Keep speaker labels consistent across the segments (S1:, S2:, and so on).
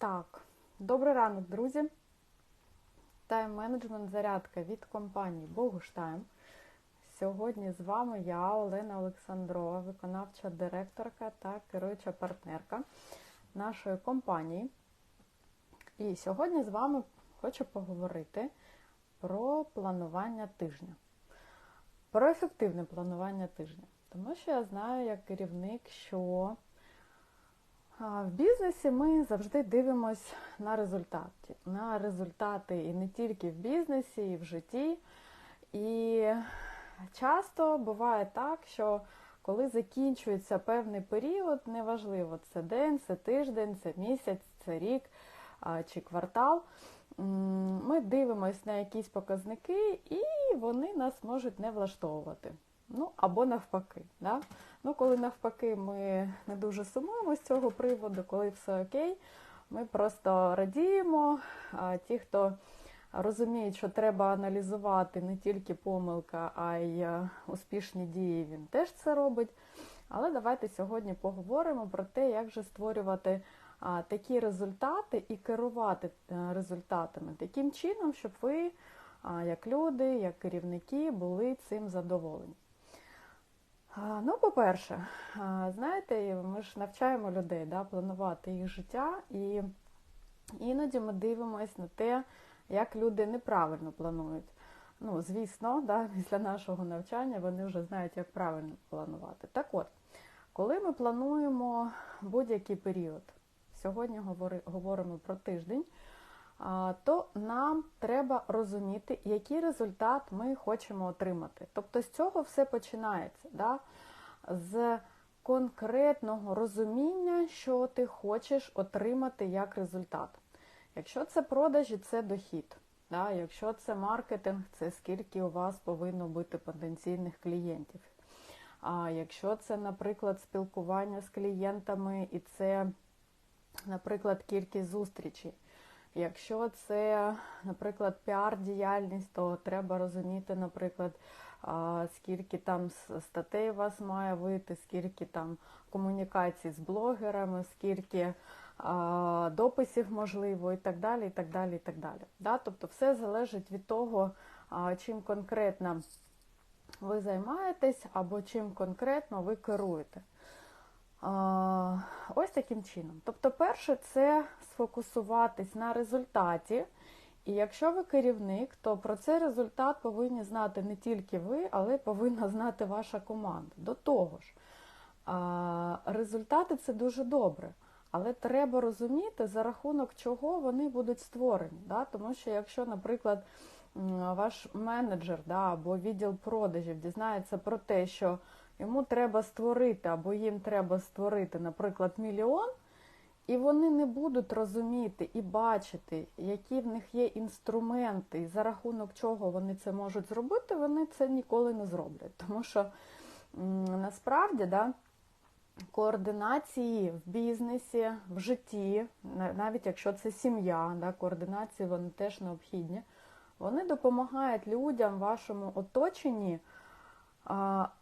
S1: Так, добрий ранок, друзі. Тайм-менеджмент зарядка від компанії Богуштайм. Сьогодні з вами я, Олена Олександрова, виконавча директорка та керуюча партнерка нашої компанії. І сьогодні з вами хочу поговорити про планування тижня, про ефективне планування тижня. Тому що я знаю як керівник, що в бізнесі ми завжди дивимось на результати. На результати і не тільки в бізнесі, і в житті. І часто буває так, що коли закінчується певний період, неважливо, це день, це тиждень, це місяць, це рік чи квартал, ми дивимося на якісь показники, і вони нас можуть не влаштовувати. Ну, або навпаки. Да? Ну, Коли навпаки ми не дуже сумуємо з цього приводу, коли все окей, ми просто радіємо. А ті, хто розуміють, що треба аналізувати не тільки помилка, а й е, успішні дії, він теж це робить. Але давайте сьогодні поговоримо про те, як же створювати такі результати і керувати е, результатами таким чином, щоб ви, як люди, як керівники, були цим задоволені. Ну, по-перше, знаєте, ми ж навчаємо людей да, планувати їх життя, і іноді ми дивимося на те, як люди неправильно планують. Ну, звісно, да, після нашого навчання вони вже знають, як правильно планувати. Так от, коли ми плануємо будь-який період, сьогодні говоримо про тиждень, то нам треба розуміти, який результат ми хочемо отримати. Тобто з цього все починається, да? з конкретного розуміння, що ти хочеш отримати як результат. Якщо це продажі, це дохід. Да? Якщо це маркетинг, це скільки у вас повинно бути потенційних клієнтів. А якщо це, наприклад, спілкування з клієнтами і це, наприклад, кількість зустрічей. Якщо це, наприклад, піар-діяльність, то треба розуміти, наприклад, скільки там статей у вас має вийти, скільки там комунікацій з блогерами, скільки дописів можливо, і так далі. і так далі, і так далі. Да? Тобто все залежить від того, чим конкретно ви займаєтесь або чим конкретно ви керуєте. Ось таким чином. Тобто, перше, це сфокусуватись на результаті. І якщо ви керівник, то про цей результат повинні знати не тільки ви, але повинна знати ваша команда. До того ж, результати це дуже добре. Але треба розуміти, за рахунок чого вони будуть створені. Да? Тому що, якщо, наприклад, ваш менеджер да, або відділ продажів дізнається про те, що йому треба створити, або їм треба створити, наприклад, мільйон, і вони не будуть розуміти і бачити, які в них є інструменти, і за рахунок чого вони це можуть зробити, вони це ніколи не зроблять. Тому що насправді да, координації в бізнесі, в житті, навіть якщо це сім'я, да, координації вони теж необхідні, вони допомагають людям в вашому оточенні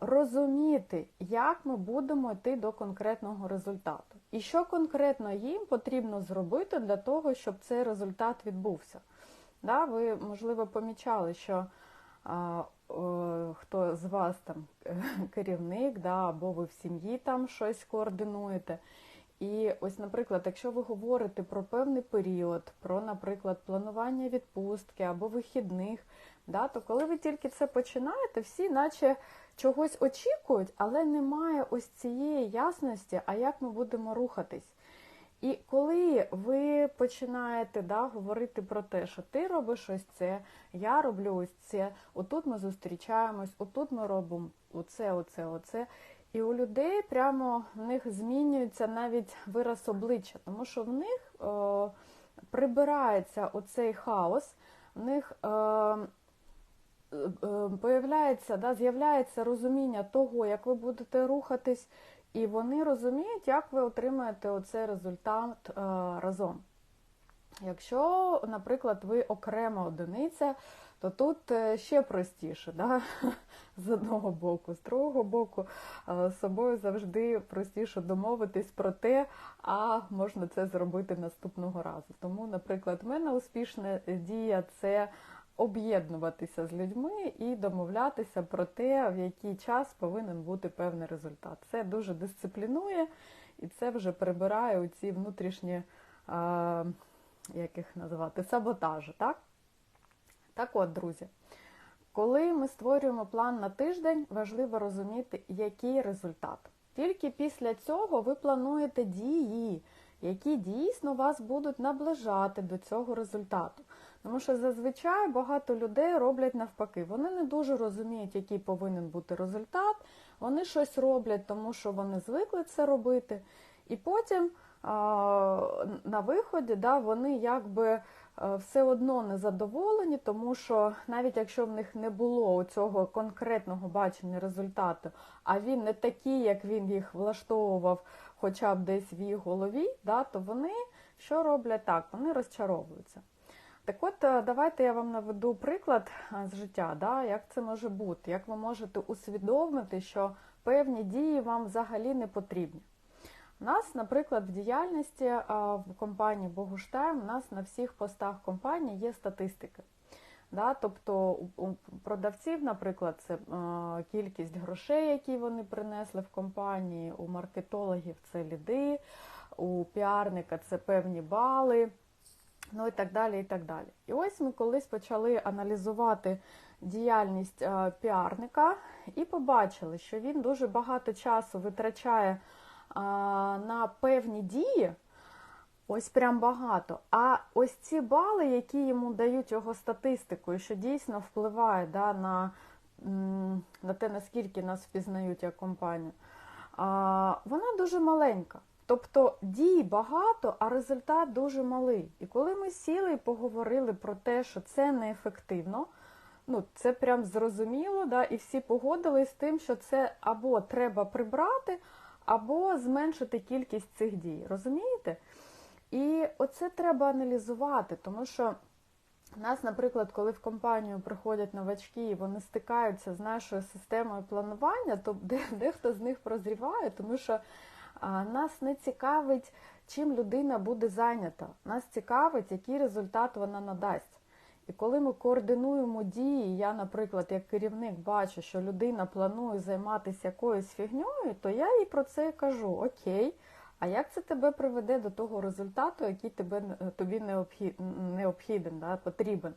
S1: розуміти, як ми будемо йти до конкретного результату. І що конкретно їм потрібно зробити для того, щоб цей результат відбувся. Да, Ви, можливо, помічали, що а, о, хто з вас там керівник, да, або ви в сім'ї там щось координуєте. І ось, наприклад, якщо ви говорите про певний період, про, наприклад, планування відпустки або вихідних, да, то коли ви тільки це починаєте, всі наче чогось очікують, але немає ось цієї ясності, а як ми будемо рухатись. І коли ви починаєте да, говорити про те, що ти робиш ось це, я роблю ось це, отут ми зустрічаємось, отут ми робимо оце, оце, оце. І у людей прямо в них змінюється навіть вираз обличчя, тому що в них о, прибирається оцей хаос, в них о, о, появляється, да, з'являється розуміння того, як ви будете рухатись, і вони розуміють, як ви отримаєте оцей результат о, разом. Якщо, наприклад, ви окрема одиниця, то тут е, ще простіше, да? з одного боку, з другого боку, е, з собою завжди простіше домовитись про те, а можна це зробити наступного разу. Тому, наприклад, в мене успішна дія це об'єднуватися з людьми і домовлятися про те, в який час повинен бути певний результат. Це дуже дисциплінує і це вже прибирає у ці внутрішні, а, як їх називати, саботажі. Так? Так от, друзі, коли ми створюємо план на тиждень, важливо розуміти, який результат. Тільки після цього ви плануєте дії, які дійсно вас будуть наближати до цього результату. Тому що зазвичай багато людей роблять навпаки. Вони не дуже розуміють, який повинен бути результат. Вони щось роблять, тому що вони звикли це робити. І потім на виході да, вони якби все одно не задоволені, тому що навіть якщо в них не було цього конкретного бачення результату, а він не такий, як він їх влаштовував, хоча б десь в їх голові, да, то вони що роблять так? Вони розчаровуються. Так от, е, давайте я вам наведу приклад е, з життя, да, як це може бути, як ви можете усвідомити, що певні дії вам взагалі не потрібні. У нас, наприклад, в діяльності е, в компанії Богуштайм, у нас на всіх постах компанії є статистики. Да, Тобто у продавців, наприклад, це кількість грошей, які вони принесли в компанії, у маркетологів це ліди, у піарника це певні бали ну і так далі. І так далі. І ось ми колись почали аналізувати діяльність е, піарника і побачили, що він дуже багато часу витрачає е, на певні дії. Ось прям багато. А ось ці бали, які йому дають його статистикою, що дійсно впливає да, на на те, наскільки нас впізнають як компанію, вона дуже маленька. Тобто дій багато, а результат дуже малий. І коли ми сіли і поговорили про те, що це неефективно, ну це прям зрозуміло, да, і всі погодились з тим, що це або треба прибрати, або зменшити кількість цих дій. Розумієте? І оце треба аналізувати, тому що у нас, наприклад, коли в компанію приходять новачки і вони стикаються з нашою системою планування, то дехто з них прозріває, тому що нас не цікавить, чим людина буде зайнята. Нас цікавить, який результат вона надасть. І коли ми координуємо дії, я, наприклад, як керівник бачу, що людина планує займатися якоюсь фігньою, то я їй про це кажу: Окей, а як це тебе приведе до того результату, який тебе, тобі необхіден, да, потрібен?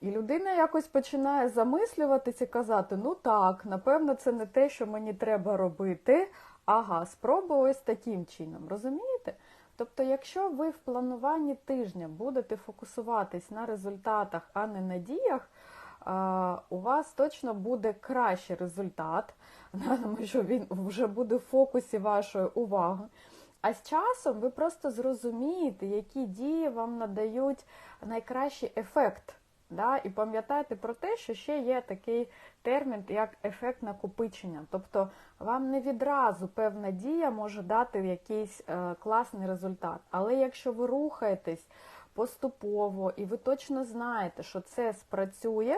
S1: І людина якось починає замислюватися і казати: ну так, напевно, це не те, що мені треба робити, Ага, спробую ось таким чином, розумієте? Тобто, якщо ви в плануванні тижня будете фокусуватись на результатах, а не на діях, у вас точно буде кращий результат, що він вже буде в фокусі вашої уваги. А з часом ви просто зрозумієте, які дії вам надають найкращий ефект. Да? І пам'ятайте про те, що ще є такий термін, як ефект накопичення. Тобто вам не відразу певна дія може дати якийсь е, класний результат. Але якщо ви рухаєтесь поступово і ви точно знаєте, що це спрацює,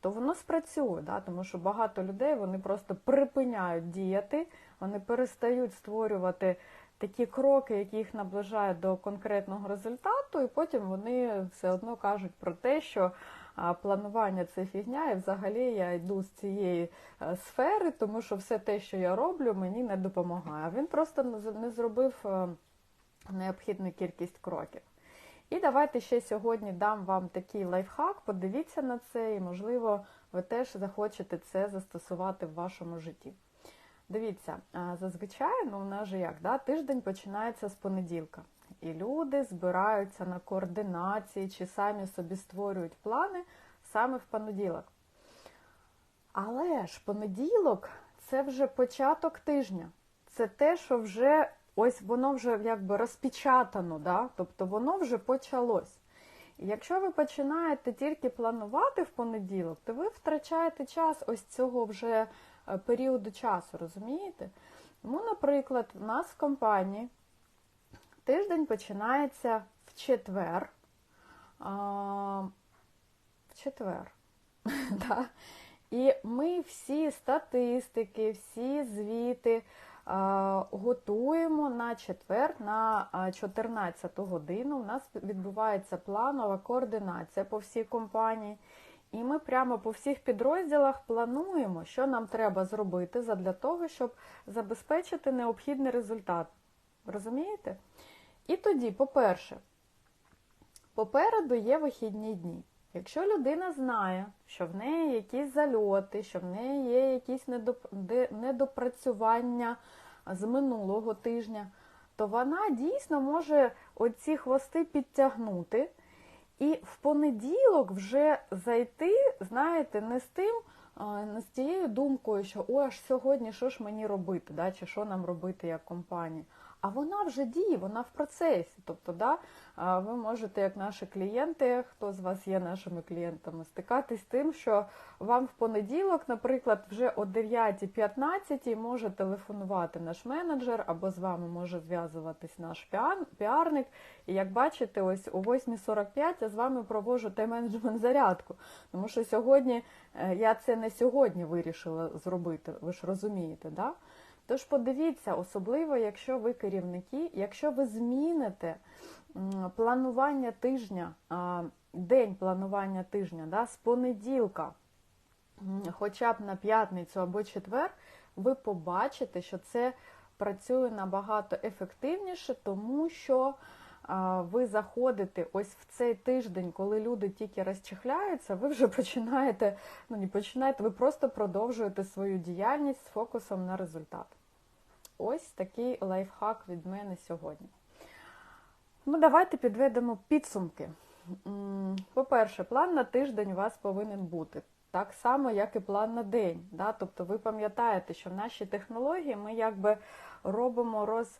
S1: то воно спрацює, да? тому що багато людей вони просто припиняють діяти, вони перестають створювати такі кроки, які їх наближають до конкретного результату, і потім вони все одно кажуть про те, що планування це фігня, і взагалі я йду з цієї е, сфери, тому що все те, що я роблю, мені не допомагає. Він просто не зробив е, необхідну кількість кроків. І давайте ще сьогодні дам вам такий лайфхак, подивіться на це, і, можливо, ви теж захочете це застосувати в вашому житті. Дивіться, зазвичай, ну у нас же як, да, тиждень починається з понеділка. І люди збираються на координації чи самі собі створюють плани саме в понеділок. Але ж понеділок це вже початок тижня. Це те, що вже ось воно вже якби розпечатано, да? тобто воно вже почалось. І якщо ви починаєте тільки планувати в понеділок, то ви втрачаєте час ось цього вже Е, періоду часу, розумієте? Тому, наприклад, у нас в компанії тиждень починається в в четвер. В четвер. І ми всі статистики, всі звіти а, готуємо на четвер, на 14 годину. У нас відбувається планова координація по всій компанії. І ми прямо по всіх підрозділах плануємо, що нам треба зробити для того, щоб забезпечити необхідний результат. Розумієте? І тоді, по-перше, попереду є вихідні дні. Якщо людина знає, що в неї якісь зальоти, що в неї є якісь недопрацювання з минулого тижня, то вона дійсно може оці хвости підтягнути. І в понеділок вже зайти, знаєте, не з тим, не з тією думкою, що о, аж сьогодні що ж мені робити, да, чи що нам робити як компанія а вона вже діє, вона в процесі. Тобто, да, ви можете, як наші клієнти, хто з вас є нашими клієнтами, стикатись з тим, що вам в понеділок, наприклад, вже о 9.15 може телефонувати наш менеджер, або з вами може зв'язуватись наш піарник. І як бачите, ось о 8.45 я з вами проводжу тайм-менеджмент зарядку. Тому що сьогодні е, я це не сьогодні вирішила зробити, ви ж розумієте, да? Тож подивіться, особливо, якщо ви керівники, якщо ви зміните планування тижня, день планування тижня да, з понеділка, хоча б на п'ятницю або четвер, ви побачите, що це працює набагато ефективніше, тому що ви заходите ось в цей тиждень, коли люди тільки розчихляються, ви вже починаєте, ну не починаєте, ви просто продовжуєте свою діяльність з фокусом на результат. Ось такий лайфхак від мене сьогодні. Ну, давайте підведемо підсумки. По-перше, план на тиждень у вас повинен бути. Так само, як і план на день. Да? Тобто ви пам'ятаєте, що в нашій технології ми якби робимо роз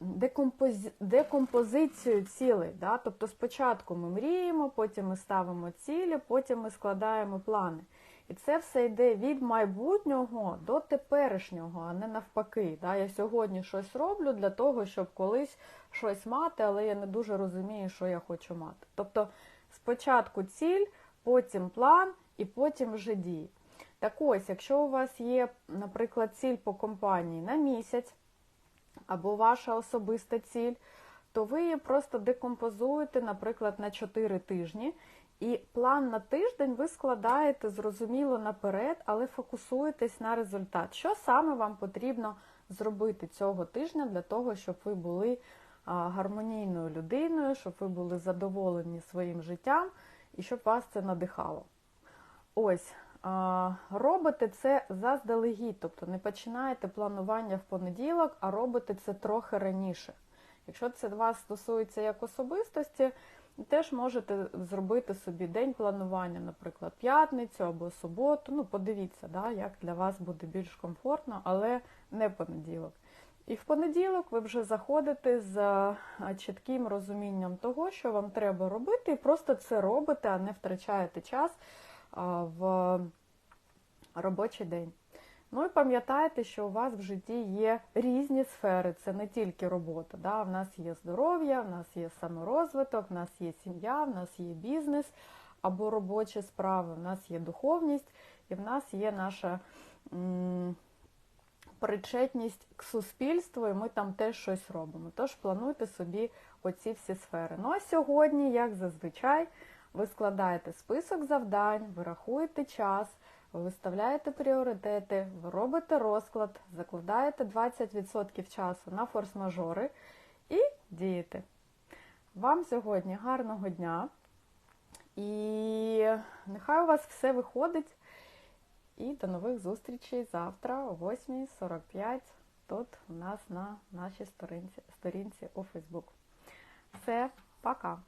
S1: декомпози... декомпозицію цілей. Да? Тобто спочатку ми мріємо, потім ми ставимо цілі, потім ми складаємо плани. І це все йде від майбутнього до теперішнього, а не навпаки. Да? Я сьогодні щось роблю для того, щоб колись щось мати, але я не дуже розумію, що я хочу мати. Тобто спочатку ціль, потім план і потім вже дії. Так ось, якщо у вас є, наприклад, ціль по компанії на місяць, або ваша особиста ціль, то ви її просто декомпозуєте, наприклад, на 4 тижні. І план на тиждень ви складаєте зрозуміло наперед, але фокусуєтесь на результат. Що саме вам потрібно зробити цього тижня для того, щоб ви були гармонійною людиною, щоб ви були задоволені своїм життям і щоб вас це надихало. Ось, робите це заздалегідь, тобто не починаєте планування в понеділок, а робите це трохи раніше. Якщо це вас стосується як особистості, теж можете зробити собі день планування, наприклад, п'ятницю або суботу. Ну, подивіться, да, як для вас буде більш комфортно, але не понеділок. І в понеділок ви вже заходите з чітким розумінням того, що вам треба робити, і просто це робите, а не втрачаєте час в робочий день. Ну і пам'ятайте, що у вас в житті є різні сфери, це не тільки робота. Да? В нас є здоров'я, в нас є саморозвиток, в нас є сім'я, в нас є бізнес або робочі справи, в нас є духовність і в нас є наша м причетність к суспільству, і ми там теж щось робимо. Тож плануйте собі оці всі сфери. Ну а сьогодні, як зазвичай, ви складаєте список завдань, ви рахуєте час. Ви виставляєте пріоритети, ви робите розклад, закладаєте 20% часу на форс-мажори і дієте. Вам сьогодні гарного дня. І нехай у вас все виходить. І до нових зустрічей завтра о 8.45 тут у нас на нашій сторінці, сторінці у Фейсбук. Все, пока!